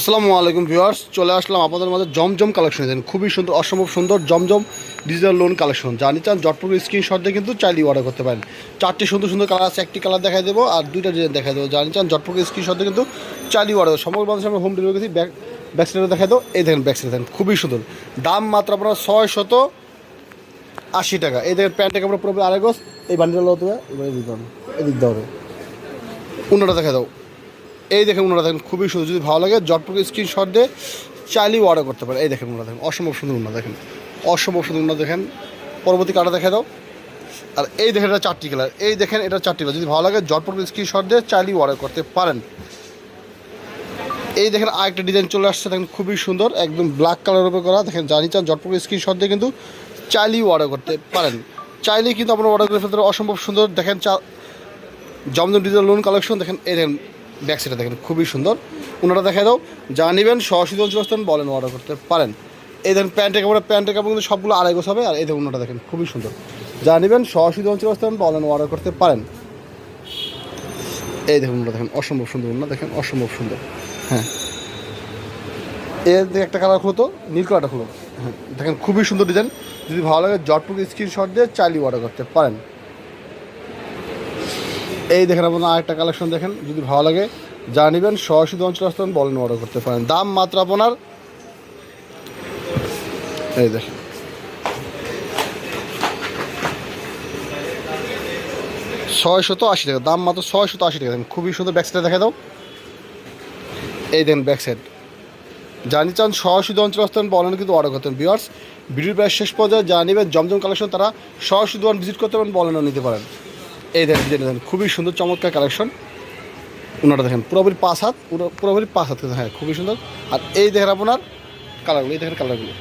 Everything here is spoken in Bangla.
আসসালামু আলাইকুম ভিউয়ার্স, চলে আসলাম আপনাদের মাঝে জমজম কালেকশন দেন খুবই সুন্দর, অসম্ভব সুন্দর, জমজম ডিজিটাল লোন কালেকশন। জানি চান জটপুর স্ক্রিনশট দিয়ে কিন্তু চাইলেই অর্ডার করতে পারেন। চারটি সুন্দর সুন্দর কালার আছে, একটি কালার দেখাই দেবো আর দুইটা ডিজাইন দেখাই দেবো। জানি চান জটপুর স্ক্রিনশট দিয়ে কিন্তু চাইলেই অর্ডার সমগ্র বাংলাদেশে আমরা হোম ডেলিভারি ব্যাক ব্যাক সাইডে দেখাই দেবো। এই দেখেন ব্যাক সাইডে দেখেন, খুবই সুন্দর। দাম মাত্র আপনার ছয় শত আশি টাকা। এই দেখেন প্যান্টের কাপড় পুরোপুরি আড়াই গোস এই হতে হবে এবারে এদিক দেওয়া হবে অন্যটা দেখা দাও। এই দেখেন ওনারা দেখেন, খুবই সুন্দর, যদি ভালো লাগে জটপুর স্ক্রিনশট দিয়ে চাইলেই অর্ডার করতে পারে এই দেখেন ওনারা দেখেন, অসম্ভব সুন্দর ওনারা দেখেন, অসম্ভব সুন্দর ওনারা দেখেন। পরবর্তী কাটা দেখে দাও। আর এই দেখেন এটা চারটি কালার এই দেখেন এটা চারটি কালার যদি ভালো লাগে জটপুর স্ক্রিনশট দিয়ে চাইলেই অর্ডার করতে পারেন। এই দেখেন আরেকটা ডিজাইন চলে আসছে, দেখেন খুবই সুন্দর, একদম ব্ল্যাক কালারের উপরে করা। দেখেন জানি চান জটপুর স্ক্রিনশট দিয়ে কিন্তু চাইলেই অর্ডার করতে পারেন। চাইলেই কিন্তু আপনারা অর্ডার করে ফেলতে অসম্ভব সুন্দর। দেখেন চা জমজম ডিজাইন লোন কালেকশন দেখেন এই দেখেন ব্যাক দেখেন, খুবই সুন্দর। ওনারা দেখা দাও যা নেবেন সহসিদ্ধ অঞ্চলস্থান বলেন অর্ডার করতে পারেন। এই দেখেন প্যান্টের কাপড় প্যান্টের কাপড় কিন্তু সবগুলো আড়াই গোছ হবে, আর এই দেখুন ওনারা দেখেন, খুবই সুন্দর। যা নেবেন সহসিদ্ধ অঞ্চলস্থান বলেন অর্ডার করতে পারেন। এই দেখুন ওনারা দেখেন, অসম্ভব সুন্দর ওনারা দেখেন, অসম্ভব সুন্দর। হ্যাঁ। এর দিকে একটা কালার খুলো তো, নীল কালারটা খুলো। হ্যাঁ দেখেন খুবই সুন্দর ডিজাইন যদি ভালো লাগে, জটপুর স্ক্রিনশট দিয়ে চালিয়ে অর্ডার করতে পারেন। এই দেখেন আপনার আরেকটা কালেকশন দেখেন, যদি ভালো লাগে যা নেবেন সরাসরি অঞ্চল আসতেন বলেন অর্ডার করতে পারেন। দাম মাত্র আপনার, এই দেখেন। ছয়শত আশি টাকা, দাম মাত্র ছয়শত আশি টাকা। খুবই সুন্দর ব্যাক সাইডে দেখা দাও। এই দেখেন ব্যাক সাইড জানি চান সরাসরি অঞ্চল আসতেন বলেন কিন্তু অর্ডার করতেন বিয়ার্স ভিডিওর প্রায় শেষ পর্যায়ে যা নেবেন জমজম কালেকশন তারা সরাসরি ভিজিট করতে পারেন, বলেনও নিতে পারেন। এই দেখেন ডিজাইন দেখেন খুবই সুন্দর, চমৎকার কালেকশন ওনারা দেখেন, পুরোপুরি পাঁচ হাত, পুরো পুরোপুরি পাঁচ হাত হ্যাঁ খুবই সুন্দর। আর এই দেখেন আপনার কালারগুলো এই দেখেন কালারগুলো